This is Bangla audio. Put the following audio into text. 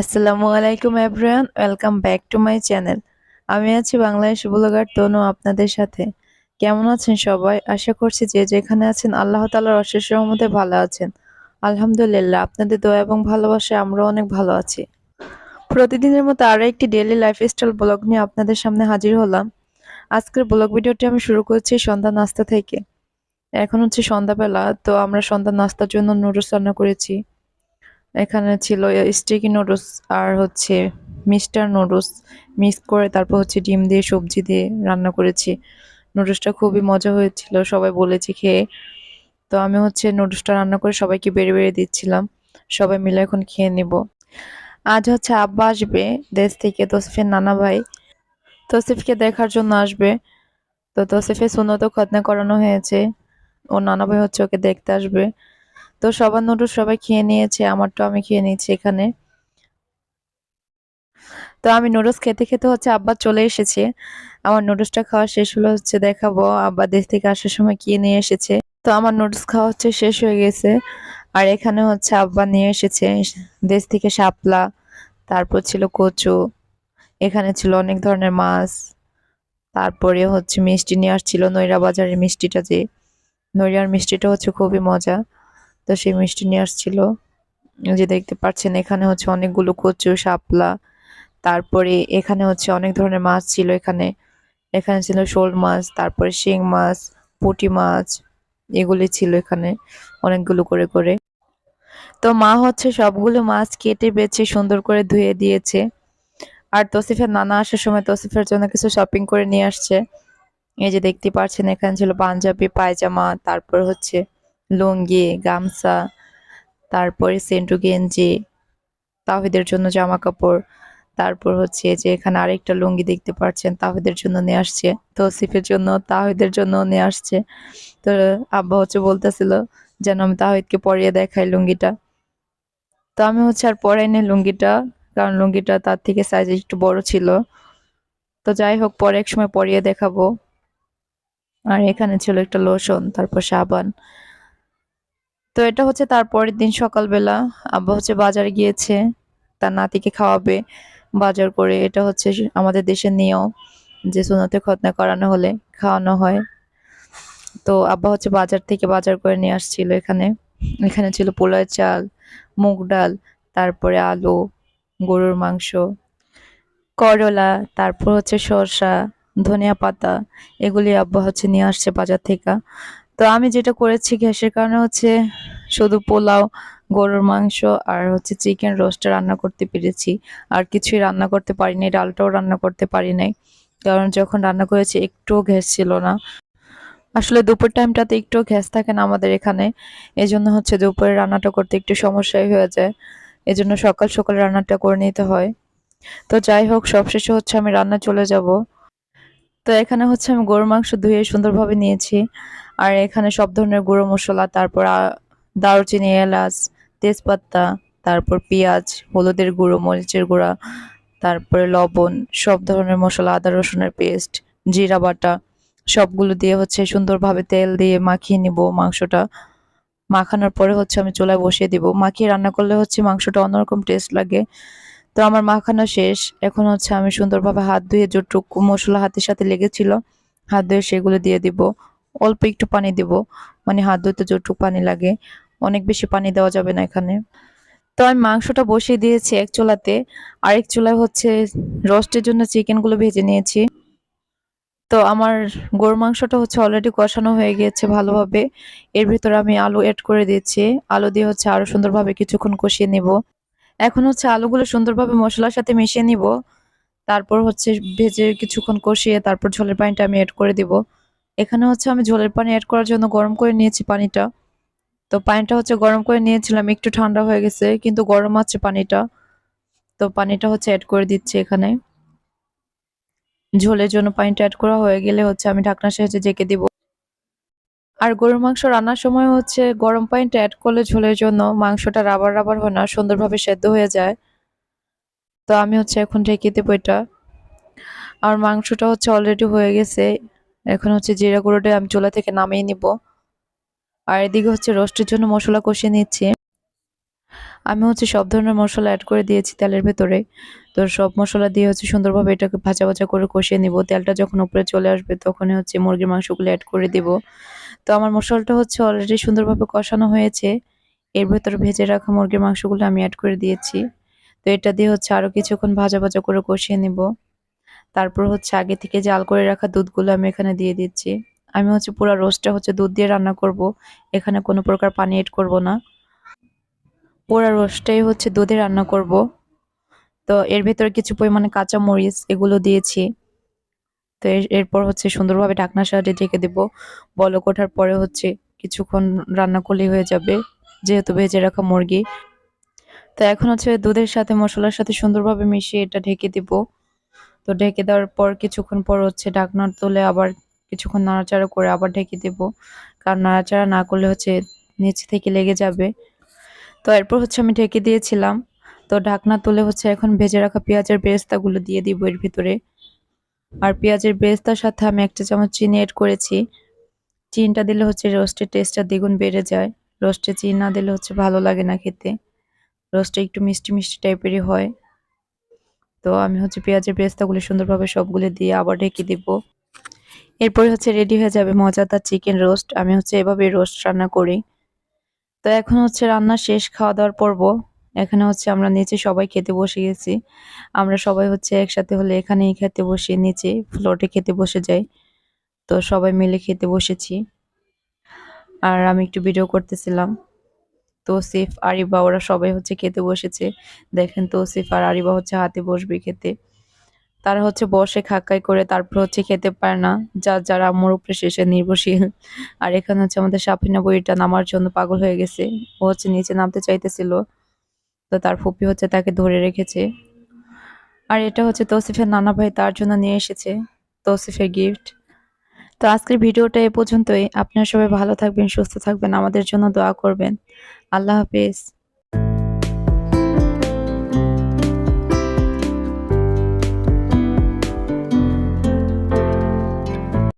আসসালামু আলাইকুম everyone welcome back to my channel আমি আছি বাংলাদেশ ব্লগার তনু আপনাদের সাথে। কেমন আছেন সবাই? আশা করছি যে যেখানে আছেন আল্লাহ তালার অশেষ রহমতে ভালো আছেন। আলহামদুলিল্লাহ, আপনাদের দোয়া এবং ভালোবাসায় আমরা অনেক ভালো আছি। প্রতিদিনের মতো আরও একটি ডেইলি লাইফস্টাইল ব্লগ নিয়ে আপনাদের সামনে হাজির হলাম। আজকের ব্লগ ভিডিওটি আমি শুরু করছি সন্ধ্যা নাস্তা থেকে। এখন হচ্ছে সন্ধ্যাবেলা, তো আমরা সন্ধ্যা নাস্তার জন্য নুডলস রান্না করেছি। এখানে ছিল স্টিকি নুডলস আর হচ্ছে মিস্টার নুডলস মিক্স করে তারপর হচ্ছে ডিম দিয়ে সবজি দিয়ে রান্না করেছি। নুডলসটা খুবই মজা হয়েছিল, সবাই বলেছে খেয়ে। তো আমি হচ্ছে নুডলসটা রান্না করে সবাইকে বেড়ে বেড়ে দিচ্ছিলাম, সবাই মিলে এখন খেয়ে নেব। আজ হচ্ছে আব্বা আসবে দেশ থেকে, তসিফের নানা ভাই। তসিফকে দেখার জন্য আসবে। তো তসিফের সুনত খতনা করানো হয়েছে। ওর নানা ভাই হচ্ছে ওকে দেখতে আসবে। তো সবার নুডলস সবাই খেয়ে নিয়েছে, আমারটাও আমি খেয়ে নিয়েছি এখানে। তো আমি নুডলস খেতে খেতে হচ্ছে আব্বা চলে এসেছে। আমার নুডলসটা খাওয়া শেষ হলো হচ্ছে দেখাবো, আব্বা দেশ থেকে আসার সময় কি নিয়ে এসেছে। তো আমার নুডলস খাওয়া হচ্ছে শেষ হয়ে গেছে। আর এখানে হচ্ছে আব্বা নিয়ে এসেছে, দেশ থেকে শাপলা, তারপর ছিল কচু, এখানে ছিল অনেক ধরনের মাছ, তারপরে হচ্ছে মিষ্টি নিয়ে আসছিল, নৈরা বাজারের মিষ্টিটা যে, নৈরার মিষ্টিটা হচ্ছে খুবই মজা। তো সেই মিষ্টি নিয়ে আসছিল। যে দেখতে পাচ্ছেন, এখানে হচ্ছে অনেকগুলো কচু, শাপলা, তারপরে এখানে হচ্ছে অনেক ধরনের মাছ ছিল এখানে। এখানে ছিল শোল মাছ, তারপরে শিং মাছ, পুঁটি মাছ, এগুলি ছিল এখানে অনেকগুলো করে করে। তো মা হচ্ছে সবগুলো মাছ কেটে, বেছে, সুন্দর করে ধুয়ে দিয়েছে। আর তসিফের নানা আসার সময় তসিফের জন্য কিছু শপিং করে নিয়ে আসছে। এই যে দেখতে পাচ্ছেন, এখানে ছিল পাঞ্জাবি, পায়জামা, তারপর হচ্ছে লুঙ্গি, গামছা, তারপরে সেন্টু গেঞ্জি, তাহিদের জন্য জামা কাপড় তারপর হচ্ছে যে এখানে আরেকটা লুঙ্গি দেখতে পাচ্ছেন, তাহিদের জন্য নিয়ে আসছে, তৌসিফের জন্য, তাহিদের জন্য নিয়ে আসছে। তো আব্বা হচ্ছে বলতেছিল যেন আমি তাহিদকে পরিয়ে দেখাই লুঙ্গিটা। তো আমি হচ্ছে আর পরাই পরাইনি লুঙ্গিটা, কারণ লুঙ্গিটা তার থেকে সাইজ একটু বড় ছিল। তো যাই হোক, পরে এক সময় পরিয়ে দেখাবো। আর এখানে ছিল একটা লোশন তারপর সাবান। তো এটা হচ্ছে তার পরের দিন সকালবেলা আব্বা হচ্ছে বাজারে গিয়েছে, তার নাতিকে খাওয়াবে বাজার করে। এটা হচ্ছে আমাদের দেশের নিয়ম যে সোনাতে খতনা করানো হলে খাওয়ানো হয়। তো আব্বা হচ্ছে বাজার থেকে বাজার করে নিয়ে আসছিল এখানে। এখানে ছিল পোলার চাল, মুগ ডাল, তারপরে আলু, গরুর মাংস, করলা, তারপর হচ্ছে সরষা, ধনিয়া পাতা, এগুলি আব্বা হচ্ছে নিয়ে আসছে বাজার থেকে। তো আমি যেটা করেছি গ্যাসের কারণে হচ্ছে শুধু পোলাও, গরুর মাংস আর হচ্ছে চিকেন রোস্ট রান্না করতে পেরেছি। আর কিছুই রান্না করতে পারিনি, ডালটাও রান্না করতে পারি নাই। কারণ যখন রান্না করেছি একটুও গ্যাস ছিল না। আসলে দুপুর টাইমটাতে একটু গ্যাস থাকে না আমাদের এখানে। এজন্য হচ্ছে দুপুরে রান্নাটা করতে একটু সমস্যাই হয়ে যায়। এজন্য সকাল সকাল রান্নাটা করে নিতে হয়। তো যাই হোক, সবশেষে হচ্ছে আমি রান্না চলে যাব। তো এখানে হচ্ছে আমি গরুর মাংস ধুয়ে সুন্দরভাবে নিয়েছি। আর এখানে সব ধরনের গুঁড়ো মশলা, তারপর দারুচিনি এলাচ, তেজপাতা, তারপর পেঁয়াজ, হলুদের গুঁড়ো, মরিচের গুঁড়া, তারপরে লবণ, সব ধরনের মশলা, আদা, রসুনের পেস্ট, জিরা বাটা, সবগুলো দিয়ে হচ্ছে সুন্দরভাবে তেল দিয়ে মাখিয়ে নিব মাংসটা। মাখানোর পরে হচ্ছে আমি চুলায় বসিয়ে দিব। মাখিয়ে রান্না করলে হচ্ছে মাংসটা অন্যরকম টেস্ট লাগে। তো আমার মাখানো শেষ। এখন হচ্ছে আমি সুন্দরভাবে হাত ধুয়ে যতটুকু মশলা হাতের সাথে লেগেছিল, হাত ধুয়ে সেগুলো দিয়ে দিব। অল্প একটু পানি দিব। মানে হাত ধুতে যতটুকু পানি লাগে। অনেক বেশি পানি দেওয়া যাবে না এখানে। তো আমি মাংসটা বসিয়ে দিয়েছি এক চুলাতে। আরেক চুলায় হচ্ছে রোস্টের জন্য চিকেনগুলো ভেজে নিয়েছি। তো আমার গরু মাংসটা হচ্ছে অলরেডি কষানো হয়ে গিয়েছে ভালোভাবে। এর ভিতরে আমি আলু অ্যাড করে দিয়েছি। আলু দিয়ে হচ্ছে আরও সুন্দরভাবে কিছুক্ষণ কষিয়ে নিব। এখন হচ্ছে আলুগুলো সুন্দরভাবে মশলার সাথে মিশিয়ে নিব। তারপর হচ্ছে ভেজে কিছুক্ষণ কষিয়ে তারপর ঝোলের পানিটা আমি অ্যাড করে দিব। এখানে হচ্ছে আমি ঝোলের পানি অ্যাড করার জন্য গরম করে নিয়েছি পানিটা। তো পানিটা হচ্ছে গরম করে নিয়েছিলাম, একটু ঠান্ডা হয়ে গেছে, কিন্তু গরম আছে পানিটা। তো পানিটা হচ্ছে অ্যাড করে দিচ্ছি এখানে। ঝোলের জন্য পানিটা অ্যাড করা হয়ে গেলে হচ্ছে আমি ঢাকনার সাহায্যে জেকে দিব। আর গরুর মাংস রান্নার সময় হচ্ছে গরম পানিটা অ্যাড করলে ঝোলের জন্য মাংসটা রাবার রাবার হয় না, সুন্দরভাবে সেদ্ধ হয়ে যায়। তো আমি হচ্ছে এখন ঢেকে দেবো এটা। আর মাংসটা হচ্ছে অলরেডি হয়ে গেছে। এখন হচ্ছে জিরা গুঁড়োটা আমি চুলা থেকে নামিয়ে নিব। আর এদিকে হচ্ছে রোস্টের জন্য মশলা কষিয়ে নিচ্ছি। আমি হচ্ছে সব ধরনের মশলা অ্যাড করে দিয়েছি তেলের ভেতরে। তো সব মশলা দিয়ে হচ্ছে সুন্দরভাবে এটাকে ভাজা ভাজা করে কষিয়ে নিব। তেলটা যখন উপরে চলে আসবে তখনই হচ্ছে মুরগির মাংসগুলো অ্যাড করে দিব। তো আমার মশলাটা হচ্ছে অলরেডি সুন্দরভাবে কষানো হয়েছে। এর ভেতরে ভেজে রাখা মুরগির মাংসগুলো আমি অ্যাড করে দিয়েছি। তো এটা দিয়ে হচ্ছে আরও কিছুক্ষণ ভাজা ভাজা করে কষিয়ে নিব। তারপর হচ্ছে আগে থেকে জাল করে রাখা দুধগুলো আমি এখানে দিয়ে দিচ্ছি। আমি হচ্ছে পুরো রোস্টটা হচ্ছে দুধ দিয়ে রান্না করব। এখানে কোনো প্রকার পানি এড করব না। পুরো রোস্টটাই হচ্ছে দুধে রান্না করব। তো এর ভেতরে কিছু পরিমাণে কাঁচা মরিচ এগুলো দিয়েছি। তো এরপর হচ্ছে সুন্দরভাবে ঢাকনার সাহায্যে ঢেকে দেব। বলক ওঠার পরে হচ্ছে কিছুক্ষণ রান্না করলেই হয়ে যাবে, যেহেতু ভেজে রাখা মুরগি। তো এখন হচ্ছে দুধের সাথে, মশলার সাথে সুন্দরভাবে মিশিয়ে এটা ঢেকে দিব। তো ঢেকে দেওয়ার পর কিছুক্ষণ পর হচ্ছে ঢাকনা তুলে আবার কিছুক্ষণ নাড়াচাড়া করে আবার ঢেকে দেব। কারণ নাড়াচাড়া না করলে হচ্ছে নিচ থেকে লেগে যাবে। তো এরপর হচ্ছে আমি ঢেকে দিয়েছিলাম। তো ঢাকনা তুলে হচ্ছে এখন ভেজে রাখা পেঁয়াজের বেরেস্তাগুলো দিয়ে দিব এর ভিতরে। আর পেঁয়াজের বেরেস্তার সাথে আমি একটা চামচ চিনি এড করেছি। চিনিটা দিলে হচ্ছে রোস্টের টেস্টটা দ্বিগুণ বেড়ে যায়। রোস্টে চিনি না দিলে হচ্ছে ভালো লাগে না খেতে। রোস্টে একটু মিষ্টি মিষ্টি টাইপেরই হয়। তো আমি হচ্ছে পেঁয়াজের বেরেস্তাগুলো সুন্দরভাবে সবগুলো দিয়ে আবার ঢেকে দিব। এরপরে হচ্ছে রেডি হয়ে যাবে মজাদার চিকেন রোস্ট আমি হচ্ছে এভাবে রোস্ট রান্না করি। তো এখন হচ্ছে রান্না শেষ, খাওয়া দাওয়ার পর্ব। এখানে হচ্ছে আমরা নিচে সবাই খেতে বসে গেছি। আমরা সবাই হচ্ছে একসাথে হলে এখানেই খেতে বসে, নিচে ফ্লোরে খেতে বসে যাই। তো সবাই মিলে খেতে বসেছি। আর আমি একটু ভিডিও করতেছিলাম। তৌসিফ, আরিবা ওরা সবাই হচ্ছে খেতে বসেছে। দেখেন তৌসিফ আর আরিবা হচ্ছে হাতে বসবে খেতে। তারা হচ্ছে বসে খাক্কাই করে, তারপর হচ্ছে খেতে পারে না। যার যারা আম্মুর উপরে শেষে নির্ভরশীল। আর এখানে হচ্ছে আমাদের সাফিনা বইটা নামার জন্য পাগল হয়ে গেছে। ও হচ্ছে নিচে নামতে চাইতেছিল। তো তার ফুপি হচ্ছে তাকে ধরে রেখেছে। আর এটা হচ্ছে তৌসিফের নানা ভাই তার জন্য নিয়ে এসেছে। তৌসিফের গিফট তো আজকের ভিডিওটা এ পর্যন্তই। আপনারা সবাই ভালো থাকবেন, সুস্থ থাকবেন, আমাদের জন্য দোয়া করবেন। আল্লাহ হাফেজ।